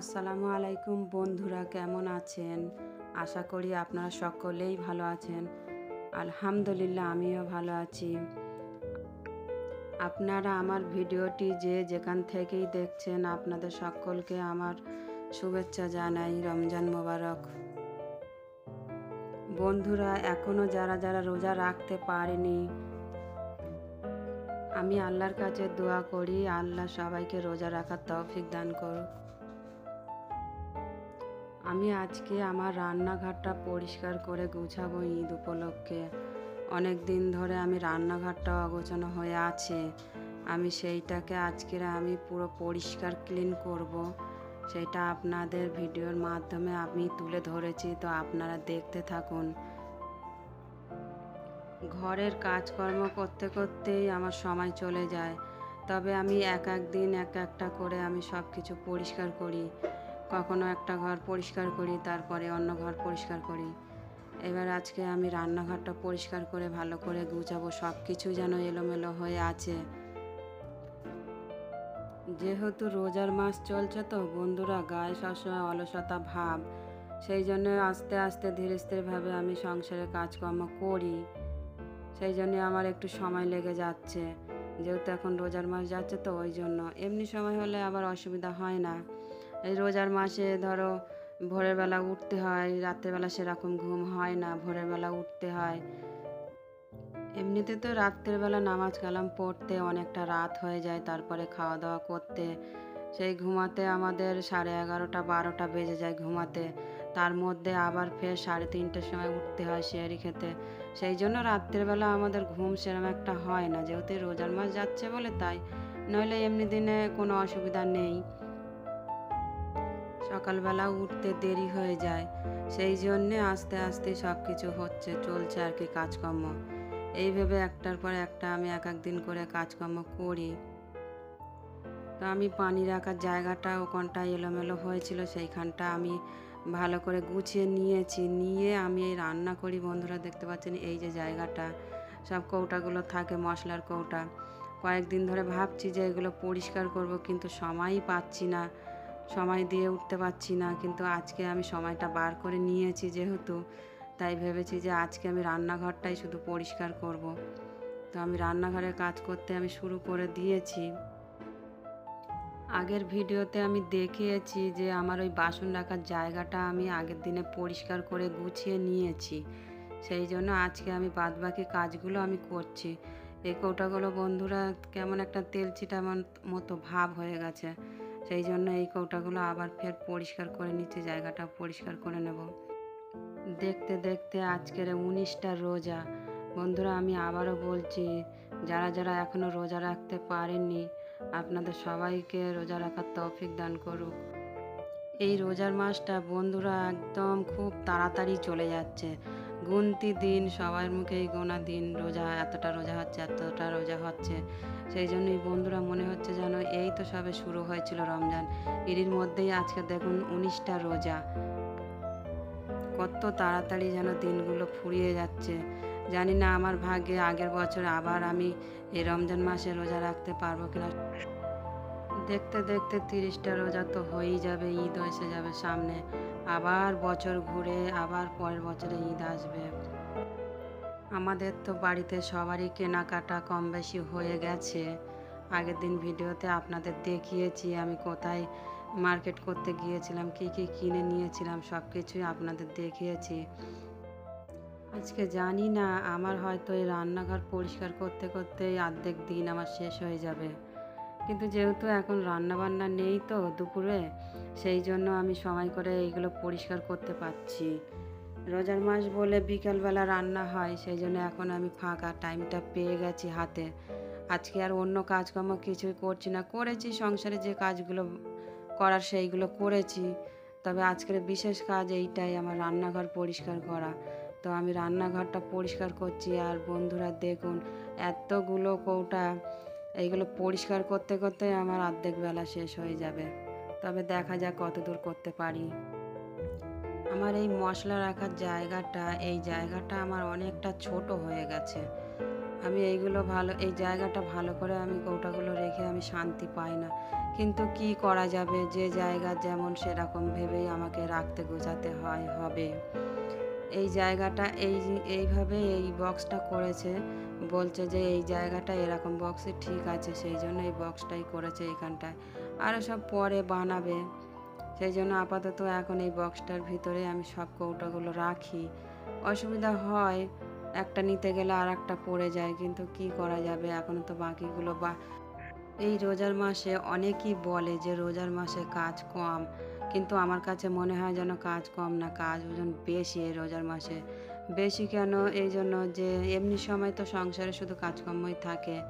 আসসালামু আলাইকুম বন্ধুরা, কেমন আছেন? আশা করি আপনারা সকলেই ভালো আছেন। আলহামদুলিল্লাহ, আমিও ভালো আছি। আপনারা আমার ভিডিওটি যে যেখান থেকেই দেখছেন, আপনাদের সকলকে আমার শুভেচ্ছা জানাই, রমজান মোবারক। বন্ধুরা এখনও যারা যারা রোজা রাখতে পারেনি, আমি আল্লাহর কাছে দোয়া করি, আল্লাহ সবাইকে রোজা রাখার তৌফিক দান করুক। আমি আজকে আমার রান্নাঘরটা পরিষ্কার করে গুছাবো ঈদ উপলক্ষে। অনেক দিন ধরে আমি রান্নাঘরটা অগোছানো হয়ে আছে। আমি সেইটাকে আজকের আমি পুরো পরিষ্কার ক্লিন করব। সেটা আপনাদের ভিডিওর মাধ্যমে আমি তুলে ধরেছি, তো আপনারা দেখতে থাকুন। ঘরের কাজকর্ম করতে করতেই আমার সময় চলে যায়। তবে আমি এক এক দিন এক একটা করে আমি সব কিছু পরিষ্কার করি। কখনো একটা ঘর পরিষ্কার করি, তারপরে অন্য ঘর পরিষ্কার করি। এবার আজকে আমি রান্নাঘরটা পরিষ্কার করে, ভালো করে গুছাবো সব কিছু যেন এলোমেলো হয়ে আছে। যেহেতু রোজার মাস চলছে তো, বন্ধুরা গায়ে সবসময় অলসতা ভাব। সেই জন্য আস্তে আস্তে ধীরে স্থিরভাবে আমি সংসারের কাজকর্ম করি। সেই জন্য আমার একটু সময় লেগে যাচ্ছে। যেহেতু এখন রোজার মাস যাচ্ছে তো, ওই জন্য। এমনি সময় হলে আবার অসুবিধা হয় না। এই রোজার মাসে ধরো ভোরের বেলা উঠতে হয় রাত্রেবেলা সেরকম ঘুম হয় না, ভোরের বেলা উঠতে হয়। এমনিতে তো রাত্রের বেলা নামাজ কালাম পড়তে অনেকটা রাত হয়ে যায়, তারপরে খাওয়া দাওয়া করতে। সেই ঘুমাতে আমাদের সাড়ে এগারোটা, বারোটা বেজে যায় ঘুমাতে। তার মধ্যে আবার ফের সাড়ে তিনটের সময় উঠতে হয় শেয়ারি খেতে। সেই জন্য রাত্রেবেলা আমাদের ঘুম সেরকম একটা হয় না, যেহেতু রোজার মাস যাচ্ছে বলে তাই। নইলে এমনি দিনে কোনো অসুবিধা নেই। সকালবেলা উঠতে দেরি হয়ে যায়। সেই জন্যে আস্তে আস্তে সব কিছু হচ্ছে, চলছে আর কি কাজকর্ম। এইভাবে একটার পর একটা আমি এক এক দিন করে কাজকর্ম করি। তো আমি পানি রাখার জায়গাটা ওখানটা এলোমেলো হয়েছিল, সেইখানটা আমি ভালো করে গুছিয়ে নিয়েছি। নিয়ে আমি এই রান্না করি, বন্ধুরা দেখতে পাচ্ছেন এই যে জায়গাটা। সব কৌটাগুলো থাকে, মশলার কৌটা। কয়েকদিন ধরে ভাবছি যে এগুলো পরিষ্কার করব, কিন্তু সময়ই পাচ্ছি না। সময় দিয়ে উঠতে পারছি না, কিন্তু আজকে আমি সময়টা বার করে নিয়েছি যেহেতু, তাই ভেবেছি যে আজকে আমি রান্নাঘরটাই শুধু পরিষ্কার করব। তো আমি রান্নাঘরের কাজ করতে আমি শুরু করে দিয়েছি। আগের ভিডিওতে আমি দেখিয়েছি যে আমার ওই বাসন রাখার জায়গাটা আমি আগের দিনে পরিষ্কার করে গুছিয়ে নিয়েছি। সেই জন্য আজকে আমি বাদবাকি কাজগুলো আমি করছি। এই কৌটাগুলো বন্ধুরা কেমন একটা তেল চিটা মতো ভাব হয়ে গেছে। সেই জন্য এই কৌটাগুলো আবার ফের পরিষ্কার করে নিচ্ছে জায়গাটা পরিষ্কার করে নেব। দেখতে দেখতে আজকের উনিশটা রোজা। বন্ধুরা, আমি আবারও বলছি, যারা যারা এখনও রোজা রাখতে পারেননি, আপনাদের সবাইকে রোজা রাখার তৌফিক দান করুক। এই রোজার মাসটা বন্ধুরা একদম খুব তাড়াতাড়ি চলে যাচ্ছে। গুনতি দিন, সবার মুখেই গোনা দিন, রোজা এতটা রোজা হচ্ছে, এতটা রোজা হচ্ছে। সেই জন্যই বন্ধুরা মনে হচ্ছে যেন এই তো সবে শুরু হয়েছিল রমজান। এরই মধ্যেই আজকে দেখুন উনিশটা রোজা। কত তাড়াতাড়ি যেন দিনগুলো ফুরিয়ে যাচ্ছে। জানি না আমার ভাগ্যে আগের বছর আবার আমি এই রমজান মাসে রোজা রাখতে পারব কিনা। দেখতে দেখতে তিরিশটা রোজা তো হয়েই যাবে, ঈদ এসে যাবে সামনে। আবার বছর ঘুরে, আবার পরের বছরে ঈদ আসবে। আমাদের তো বাড়িতে সবারই কেনাকাটা কম বেশি হয়ে গেছে। আগের দিন ভিডিওতে আপনাদের দেখিয়েছি, আমি কোথায় মার্কেট করতে গিয়েছিলাম, কি কি কিনে নিয়েছিলাম সব কিছুই আপনাদের দেখিয়েছি। আজকে জানি না, আমার হয়তো এই রান্নাঘর পরিষ্কার করতে করতেই অর্ধেক দিন আমার শেষ হয়ে যাবে। কিন্তু যেহেতু এখন রান্না বান্না নেই তো দুপুরে, সেই জন্য আমি সময় করে এইগুলো পরিষ্কার করতে পারছি। রোজার মাস বলে বিকালবেলা রান্না হয়, সেই জন্য এখন আমি ফাঁকা টাইমটা পেয়ে গেছি হাতে। আজকে আর অন্য কাজকর্ম কিছুই করছি না, করেছি সংসারে যে কাজগুলো করার সেইগুলো করেছি। তবে আজকের বিশেষ কাজ এইটাই, আমার রান্নাঘর পরিষ্কার করা। তো আমি রান্নাঘরটা পরিষ্কার করছি, আর বন্ধুরা দেখুন, এতগুলো কৌটা এইগুলো পরিষ্কার করতে করতে আমার অর্ধেক বেলা শেষ হয়ে যাবে। তবে দেখা যাক কত দূর করতে পারি। আমার এই মশলা রাখার জায়গাটা, এই জায়গাটা আমার অনেকটা ছোট হয়ে গেছে। আমি এইগুলো ভালো, এই জায়গাটা ভালো করে আমি কৌটাগুলো রেখে আমি শান্তি পাই না। কিন্তু কি করা যাবে? যে জায়গা যেমন সেরকম ভেবেই আমাকে রাখতে গোছাতে হয়, হবে। এই জায়গাটা এই, এইভাবে এই বক্সটা করেছে। বলছে যে এই জায়গাটা এরকম বক্সে ঠিক আছে, সেই জন্য এই বক্সটাই করেছে এখানটায়। আরও সব পরে বানাবে। সেই জন্য আপাতত এখন এই বক্সটার ভিতরে আমি সব কৌটাগুলো রাখি। অসুবিধা হয়, একটা নিতে গেলে আর একটা পড়ে যায়, কিন্তু কি করা যাবে? এখন তো বাকিগুলো বা এই রোজার মাসে অনেকেই বলে যে রোজার মাসে কাজ কম, কিন্তু আমার কাছে মনে হয় যেন কাজ কম না, কাজ ওজন বেশি এই রোজার মাসে। বেশি কেন? এই জন্য যে এমনি সময় তো সংসারে শুধু কাজকর্মই থাকে।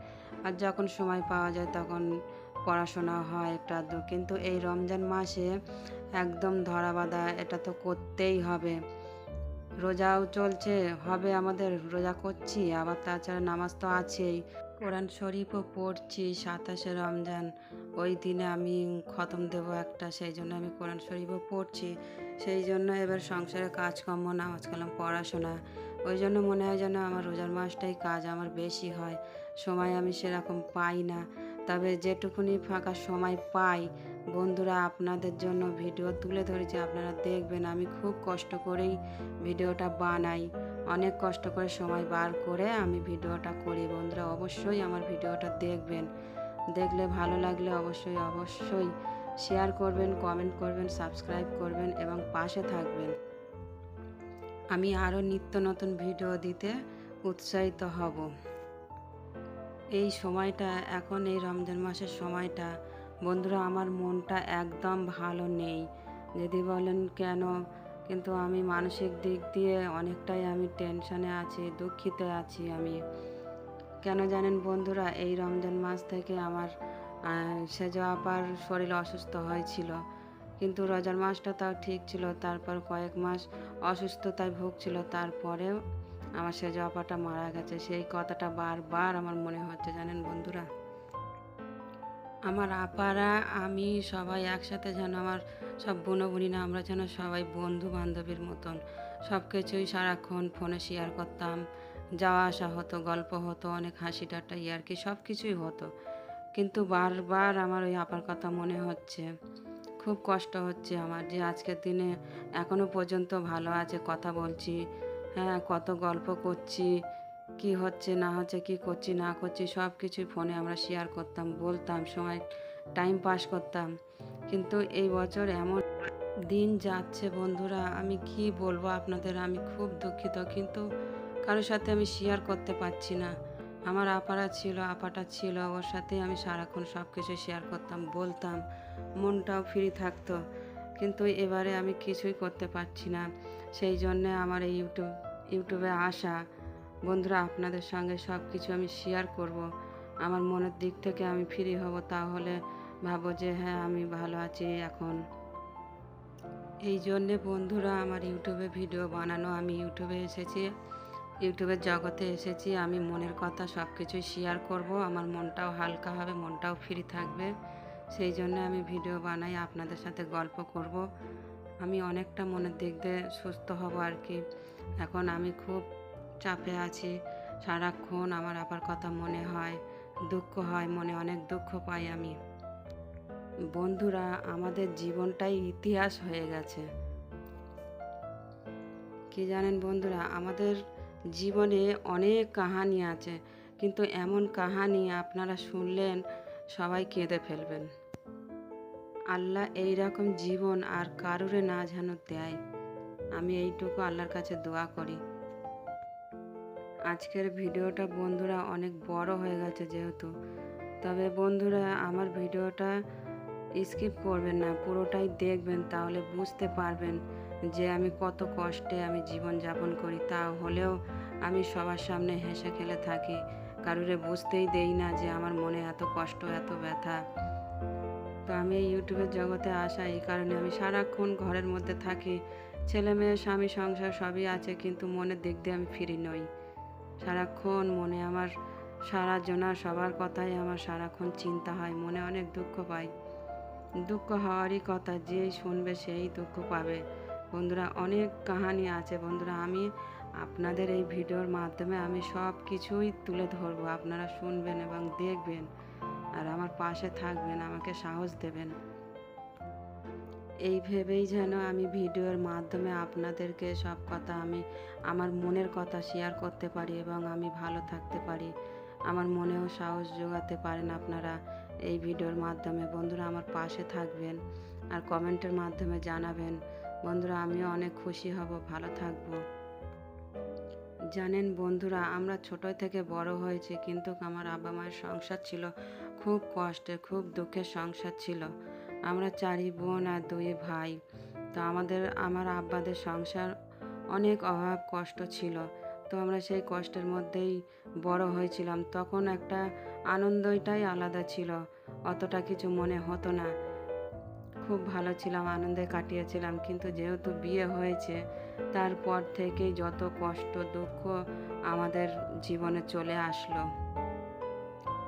আর যখন সময় পাওয়া যায় তখন পড়াশোনা হয় একটা আধটু। কিন্তু এই রমজান মাসে একদম ধরা বাঁধা এটা তো করতেই হবে। রোজাও চলছে, হবে আমাদের, রোজা করছি। আবার তাছাড়া নামাজ তো আছেই। কোরআন শরীফও পড়ছি সাতাশে রমজান। ওই দিনে আমি খতম দেব একটা, সেই জন্য আমি কোরআন শরীফও পড়ছি। সেই জন্য এবার সংসারে কাজকর্ম নামাজ কালাম পড়াশোনা। ওই জন্য মনে হয় যেন আমার রোজার মাসটাই কাজ আমার বেশি হয়। সময় আমি সেরকম পাই না। তবে যেটুকুনি ফাঁকা সময় পাই, বন্ধুরা আপনাদের জন্য ভিডিও তুলে ধরেছি, আপনারা দেখবেন আমি খুব কষ্ট করেই ভিডিওটা বানাই। অনেক কষ্ট করে সময় বার করে আমি ভিডিওটা করি। বন্ধুরা অবশ্যই আমার ভিডিওটা দেখবেন। দেখলে ভালো লাগলে অবশ্যই অবশ্যই শেয়ার করবেন কমেন্ট করবেন সাবস্ক্রাইব করবেন এবং পাশে থাকবেন। আমি আরও নিত্য নতুন ভিডিও দিতে উৎসাহিত হব। এই সময়টা, এখন এই রমজান মাসের সময়টা, বন্ধুরা আমার মনটা একদম ভালো নেই। যদি বলেন কেন? কিন্তু আমি মানসিক দিক দিয়ে অনেকটাই আমি টেনশনে আছি, দুঃখিত আছি আমি। কেন জানেন বন্ধুরা? এই রমজান মাস থেকে আমার সেজ আপার শরীর অসুস্থ হয়েছিল। কিন্তু রোজার মাসটা তাও ঠিক ছিল, তারপর কয়েক মাস অসুস্থতায় ভুগছিল, তারপরেও আমার সেজ আপাটা মারা গেছে, সেই কথাটা বারবার আমার মনে হচ্ছে, জানেন বন্ধুরা? আমার আপারা, আমি সবাই একসাথে যেন আমার সব বোনো বোনিনা আমরা যেন সবাই বন্ধু বান্ধবীর মতন। সব কিছুই সারাক্ষণ ফোনে শেয়ার করতাম যাওয়া আসা হতো, গল্প হতো, অনেক হাসি ঠাট্টা ইয়ার্কি সব কিছুই হতো। কিন্তু বারবার আমার ওই আপার কথা মনে হচ্ছে। খুব কষ্ট হচ্ছে আমার যে আজকের দিনে এখনও পর্যন্ত ভালো আছে, কথা বলছি হ্যাঁ কত গল্প করছি, কি হচ্ছে, না হচ্ছে, কি করছি, না করছি সব কিছুই ফোনে আমরা শেয়ার করতাম, বলতাম, সময় টাইম পাস করতাম। কিন্তু এই বছর এমন দিন যাচ্ছে বন্ধুরা, আমি কি বলব আপনাদের, আমি খুব দুঃখিত, কিন্তু কারোর সাথে আমি শেয়ার করতে পারছি না। আমার আপারা ছিল, আপাটা ছিল। ওর সাথে আমি সারাক্ষণ সব কিছু শেয়ার করতাম, বলতাম। মনটাও ফ্রি থাকতো। কিন্তু এবারে আমি কিছুই করতে পারছি না। সেই জন্যে আমার এই ইউটিউব, ইউটিউবে আসা। বন্ধুরা, আপনাদের সঙ্গে সব কিছু আমি শেয়ার করব। আমার মনের দিক থেকে আমি ফ্রি হব তাহলে ভাবো যে হ্যাঁ আমি ভালো আছি এখন। এই জন্যে বন্ধুরা, আমার ইউটিউবে ভিডিও বানানো, আমি ইউটিউবে এসেছি। ইউটিউবের জগতে এসেছি, আমি মনের কথা সব কিছুই শেয়ার করব, আমার মনটাও হালকা হবে, মনটাও ফ্রি থাকবে। সেই জন্য আমি ভিডিও বানাই, আপনাদের সাথে গল্প করব। আমি অনেকটা মনের দিক দিয়ে সুস্থ হব আর কি। এখন আমি খুব চাপে আছি, সারাক্ষণ আমার আবার কথা মনে হয়, দুঃখ হয়, মনে অনেক দুঃখ পাই আমি। বন্ধুরা, আমাদের জীবনটাই ইতিহাস হয়ে গেছে। কি জানেন বন্ধুরা, আমাদের জীবনে অনেক কাহানি আছে, কিন্তু এমন কাহানি আপনারা শুনলেন, সবাই কেঁদে ফেলবেন। আল্লাহ এই রকম জীবন আর কারুরে না যেন দেয়। আমি এইটুকু আল্লাহর কাছে দোয়া করি। আজকের ভিডিওটা বন্ধুরা অনেক বড় হয়ে গেছে যেহেতু। তবে বন্ধুরা, আমার ভিডিওটা স্কিপ করবেন না, পুরোটাই দেখবেন, তাহলে বুঝতে পারবেন যে আমি কত কষ্টে আমি জীবন যাপন করি, তা হলেও আমি সবার সামনে হেসে খেলে থাকি। কারুরে বুঝতেই দেই না যে আমার মনে এত কষ্ট, এত ব্যথা। তো আমি এই ইউটিউবের জগতে আসা এই কারণে আমি সারাক্ষণ ঘরের মধ্যে থাকি। ছেলে মেয়ে, স্বামী, সংসার সবই আছে, কিন্তু মনের দিক দিয়ে আমি ফিরি নই। সারাক্ষণ মনে আমার সারা জনা, সবার কথাই আমার সারাক্ষণ চিন্তা হয়, মনে অনেক দুঃখ পাই। দুঃখ হওয়ারই কথা, যেই শুনবে সেই দুঃখ পাবে। বন্ধুরা, অনেক কাহানি আছে বন্ধুরা। আমি আপনাদের এই ভিডিওর মাধ্যমে আমি সব কিছুই তুলে ধরবো। আপনারা শুনবেন এবং দেখবেন আর আমার পাশে থাকবেন, আমাকে সাহস দেবেন। এই ভেবেই যেন আমি ভিডিওর মাধ্যমে আপনাদেরকে সব কথা আমি, আমার মনের কথা শেয়ার করতে পারি এবং আমি ভালো থাকতে পারি। আমার মনেও সাহস যোগাতে পারেন আপনারা এই ভিডিওর মাধ্যমে। বন্ধুরা, আমার পাশে থাকবেন আর কমেন্টের মাধ্যমে জানাবেন। বন্ধুরা, আমিও অনেক খুশি হব, ভালো থাকব। জানেন বন্ধুরা, আমরা ছোট থেকে বড় হয়েছি, কিন্তু আমার আব্বা মায়ের সংসার ছিল খুব কষ্টে খুব দুঃখের সংসার ছিল। আমরা চারি বোন আর দুই ভাই। তো আমাদের, আমার আব্বাদের সংসার অনেক অভাব, কষ্ট ছিল। তো আমরা সেই কষ্টের মধ্যেই বড় হয়েছিলাম। তখন একটা আনন্দটাই আলাদা ছিল। অতটা কিছু মনে হতো না। খুব ভালো ছিলাম, আনন্দে কাটিয়েছিলাম। কিন্তু যেহেতু বিয়ে হয়েছে, তারপর থেকেই যত কষ্ট, দুঃখ আমাদের জীবনে চলে আসলো।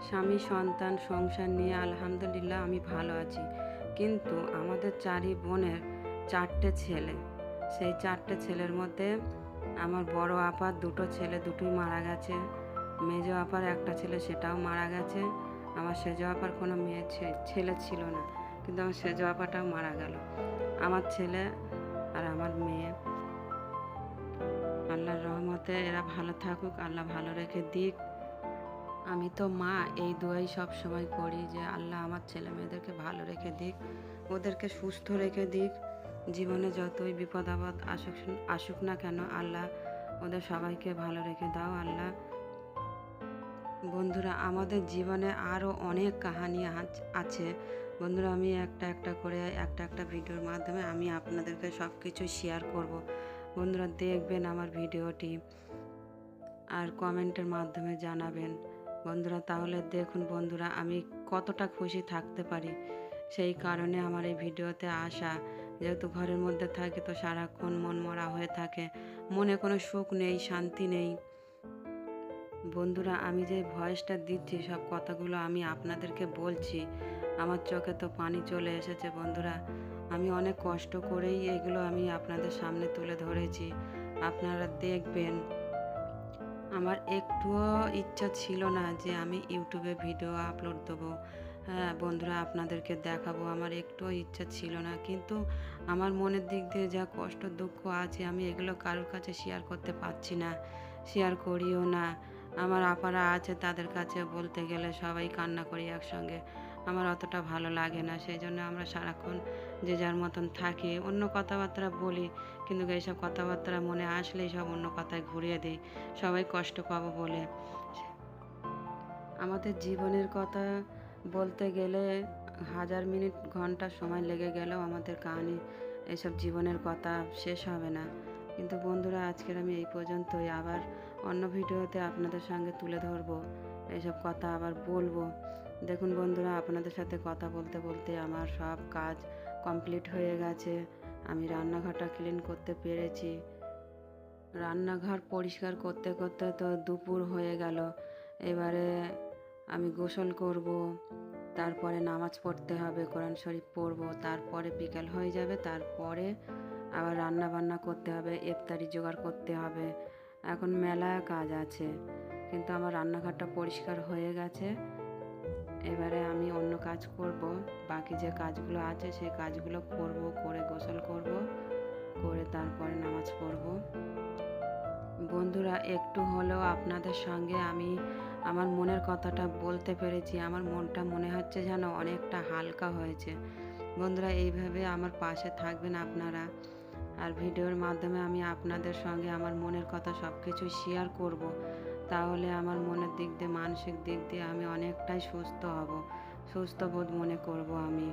স্বামী, সন্তান, সংসার নিয়ে আলহামদুলিল্লাহ আমি ভালো আছি। কিন্তু আমাদের চারি বোনের চারটে ছেলে। সেই চারটে ছেলের মধ্যে আমার বড় আপার দুটো ছেলে, দুটোই মারা গেছে। মেজো আপার একটা ছেলে, সেটাও মারা গেছে। আমার সেজো আপার কোনো মেয়ে ছেলে ছিল না। কিন্তু আমার সেজো আপাটাও মারা গেল। আমার ছেলে আর আমার মেয়ে। আল্লাহর রহমতে এরা ভালো থাকুক, আল্লাহ ভালো রেখে দিক। আমি তো মা, এই দুয়াই সব সময় করি যে আল্লাহ আমার ছেলে মেয়েদেরকে ভালো রেখে দিক, ওদেরকে সুস্থ রেখে দিক। জীবনে যতই বিপদ, আপদ আসুক আসুক না কেন, আল্লাহ ওদের সবাইকে ভালো রেখে দাও, আল্লাহ। বন্ধুরা, আমাদের জীবনে আরও অনেক কাহানি আছে। বন্ধুরা, আমি একটা একটা করে, একটা একটা ভিডিওর মাধ্যমে আমি আপনাদেরকে সব কিছু শেয়ার করব। বন্ধুরা, দেখবেন আমার ভিডিওটি আর কমেন্টের মাধ্যমে জানাবেন। বন্ধুরা, তাহলে দেখুন বন্ধুরা, আমি কতটা খুশি থাকতে পারি। সেই কারণে আমার এই ভিডিওতে আসা, যেহেতু ঘরের মধ্যে থাকে তো সারাক্ষণ মন মরা হয়ে থাকে, মনে কোনো সুখ নেই, শান্তি নেই। বন্ধুরা, আমি যে ভয়েসটা দিচ্ছি, সব কথাগুলো আমি আপনাদেরকে বলছি, আমার চোখে তো পানি চলে এসেছে বন্ধুরা। আমি অনেক কষ্ট করেই এগুলো আমি আপনাদের সামনে তুলে ধরেছি। আপনারা দেখবেন, আমার একটুও ইচ্ছা ছিল না যে আমি ইউটিউবে ভিডিও আপলোড দেবো। হ্যাঁ বন্ধুরা, আপনাদেরকে দেখাবো, আমার একটুও ইচ্ছা ছিল না। কিন্তু আমার মনের দিক দিয়ে যা কষ্ট দুঃখ আছে, আমি এগুলো কারোর কাছে শেয়ার করতে পারছি না শেয়ার করিও না। আমার আপারা আছে তাদের কাছে বলতে গেলে সবাই কান্না করি একসঙ্গে। আমার অতটা ভালো লাগে না সেই জন্য আমরা সারাক্ষণ যে যার মতন থাকি। অন্য কথাবার্তা বলি, কিন্তু এইসব কথাবার্তা মনে আসলেই সব অন্য কথায় ঘুরিয়ে দিই। সবাই কষ্ট পাবো বলে। আমাদের জীবনের কথা বলতে গেলে হাজার মিনিট, ঘণ্টা সময় লেগে গেলেও আমাদের কাহানি, এসব জীবনের কথা শেষ হবে না। কিন্তু বন্ধুরা, আজকের আমি এই পর্যন্তই। আবার অন্য ভিডিওতে আপনাদের সঙ্গে তুলে ধরবো এইসব কথা আবার বলব। দেখুন বন্ধুরা, আপনাদের সাথে কথা বলতে বলতে আমার সব কাজ কমপ্লিট হয়ে গেছে। আমি রান্নাঘরটা ক্লিন করতে পেরেছি। রান্নাঘর পরিষ্কার করতে করতে তো দুপুর হয়ে গেল। এবারে আমি গোসল করব, তারপরে নামাজ পড়তে হবে, কোরআন শরীফ পড়ব, তারপরে বিকাল হয়ে যাবে, তারপরে আবার রান্না বান্না করতে হবে, ইফতারি জোগাড় করতে হবে। এখন মেলা কাজ আছে। কিন্তু আমার রান্নাঘরটা পরিষ্কার হয়ে গেছে। এবারে আমি অন্য কাজ করব। বাকি যে কাজগুলো আছে, সেই কাজগুলো করব, করে গোসল করব, করে তারপরে নামাজ পড়ব। বন্ধুরা, একটু হলেও আপনাদের সঙ্গে আমি আমার মনের কথাটা বলতে পেরেছি। আমার মনটা মনে হচ্ছে যেন অনেকটা হালকা হয়েছে। বন্ধুরা, এইভাবে আমার পাশে থাকবেন আপনারা। আর ভিডিওর মাধ্যমে আমি আপনাদের সঙ্গে আমার মনের কথা সব কিছু শেয়ার করব। তাহলে আমার মনের দিক দিয়ে, মানসিক দিক দিয়ে আমি অনেকটাই সুস্থ হব। সুস্থ বোধ মনে করব আমি।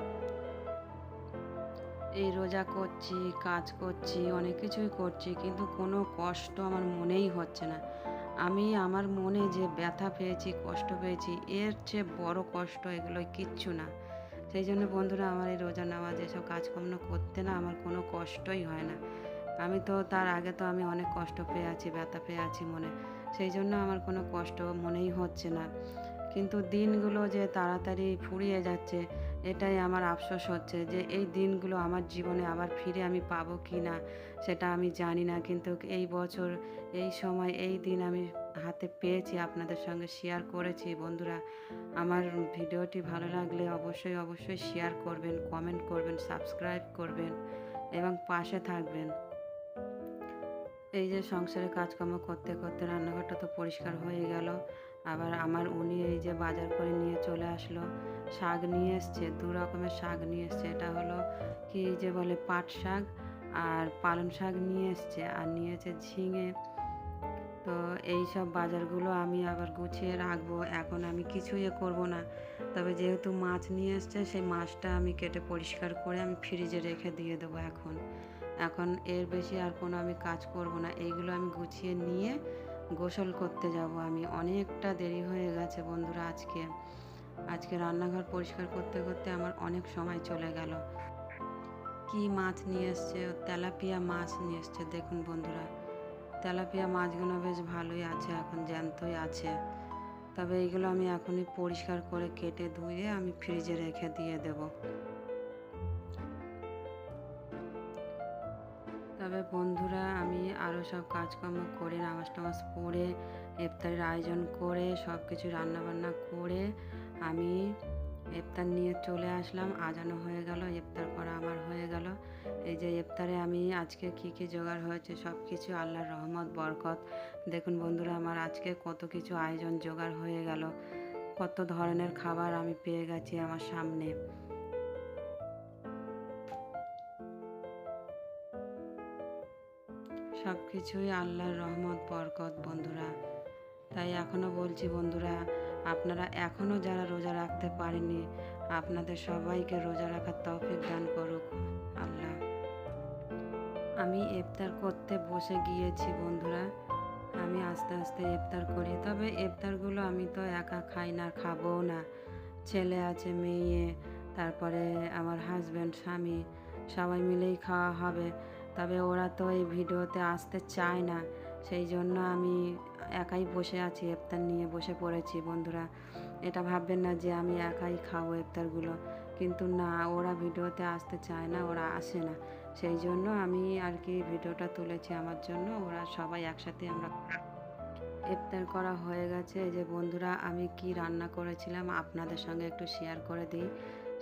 এই রোজা করছি, কাজ করছি, অনেক কিছুই করছি, কিন্তু কোনো কষ্ট আমার মনেই হচ্ছে না। আমি আমার মনে যে ব্যথা পেয়েছি, কষ্ট পেয়েছি, এর চেয়ে বড় কষ্ট এগুলো কিচ্ছু না। সেই জন্য বন্ধুরা আমার এই রোজা নামাজ, এসব কাজকর্ম করতে না আমার কোনো কষ্টই হয় না। আমি তো তার আগে তো আমি অনেক কষ্ট পেয়ে আছি, ব্যথা পেয়ে আছি মনে। সেই জন্য আমার কোনো কষ্ট মনেই হচ্ছে না। কিন্তু দিনগুলো যে তাড়াতাড়ি ফুরিয়ে যাচ্ছে, এটাই আমার আফসোস হচ্ছে যে এই দিনগুলো আমার জীবনে আবার ফিরে আমি পাবো কি না সেটা আমি জানি না। কিন্তু এই বছর, এই সময়, এই দিন আমি হাতে পেয়েছি, আপনাদের সঙ্গে শেয়ার করেছি। বন্ধুরা, আমার ভিডিওটি ভালো লাগলে অবশ্যই অবশ্যই শেয়ার করবেন কমেন্ট করবেন সাবস্ক্রাইব করবেন এবং পাশে থাকবেন। এই যে সংসারে কাজকর্ম করতে করতে রান্নাঘরটা তো পরিষ্কার হয়ে গেল। আবার আমার উনি এই যে বাজার করে নিয়ে চলে আসলো, শাক নিয়ে এসছে, দু রকমের শাক নিয়ে এসছে। এটা হলো কি যে বলে পাট শাক আর পালং শাক নিয়ে এসছে। আর নিয়েছে ঝিঙে তো এই সব বাজারগুলো আমি আবার গুছিয়ে রাখব। এখন আমি কিছুই করব না। তবে যেহেতু মাছ নিয়ে এসছে, সেই মাছটা আমি কেটে পরিষ্কার করে আমি ফ্রিজে রেখে দিয়ে দেবো এখন। এখন এর বেশি আর কোনো আমি কাজ করব না। এইগুলো আমি গুছিয়ে নিয়ে গোসল করতে যাব আমি। অনেকটা দেরি হয়ে গেছে বন্ধুরা আজকে। আজকে রান্নাঘর পরিষ্কার করতে করতে আমার অনেক সময় চলে গেল। কি মাছ নিয়ে এসছে? তেলাপিয়া মাছ নিয়ে এসছে, দেখুন বন্ধুরা। তেলাপিয়া মাছগুলো বেশ ভালোই আছে, এখন জ্যান্তই আছে। তবে এইগুলো আমি এখনই পরিষ্কার করে কেটে ধুয়ে আমি ফ্রিজে রেখে দিয়ে দেব। তবে বন্ধুরা, আমি আরও সব কাজকর্ম করে নামাজ টামাজ পড়ে, ইফতারের আয়োজন করে সব কিছু রান্নাবান্না করে, আমি ইফতার নিয়ে চলে আসলাম। আজানো হয়ে গেল, ইফতার করা আমার হয়ে গেল। এই যে ইফতারে আমি আজকে কি কি জোগাড় হয়েছে সব কিছু, আল্লাহর রহমত, বরকত। দেখুন বন্ধুরা, আমার আজকে কত কিছু আয়োজন জোগাড় হয়ে গেল। কত ধরনের খাবার আমি পেয়ে গেছি আমার সামনে। সব কিছুই আল্লাহর রহমত, বরকত বন্ধুরা। তাই এখনও বলছি বন্ধুরা, আপনারা এখনও যারা রোজা রাখতে পারেনি আপনাদের সবাইকে রোজা রাখার তৌফিক দান করুক। আমি ইফতার করতে বসে গিয়েছি বন্ধুরা। আমি আস্তে আস্তে ইফতার করি। তবে ইফতারগুলো আমি তো একা খাই না খাব না। ছেলে আছে, মেয়ে, তারপরে আমার হাজব্যান্ড স্বামী, সবাই মিলেই খাওয়া হবে। তবে ওরা তো এই ভিডিওতে আসতে চায় না। সেই জন্য আমি একাই বসে আছি, ইফতার নিয়ে বসে পড়েছি বন্ধুরা। এটা ভাববেন না যে আমি একাই খাব ইফতারগুলো। কিন্তু না, ওরা ভিডিওতে আসতে চায় না, ওরা আসে না। সেই জন্য আমি আর কি ভিডিওটা তুলেছি আমার জন্য। ওরা সবাই একসাথে আমরা ইফতার করা হয়ে গেছে। যে বন্ধুরা, আমি কি রান্না করেছিলাম আপনাদের সঙ্গে একটু শেয়ার করে দিই।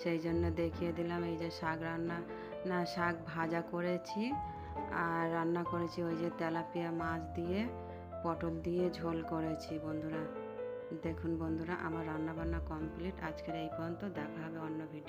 সেই জন্য দেখিয়ে দিলাম, এই যে শাক রান্না। না, শাক ভাজা করেছি আর রান্না করেছি ওই যে তেলাপিয়া মাছ দিয়ে, পটল দিয়ে ঝোল করেছি বন্ধুরা। দেখুন বন্ধুরা, আমার রান্না বান্না কমপ্লিট আজকের এই পর্যন্ত দেখা হবে অন্য ভিডিও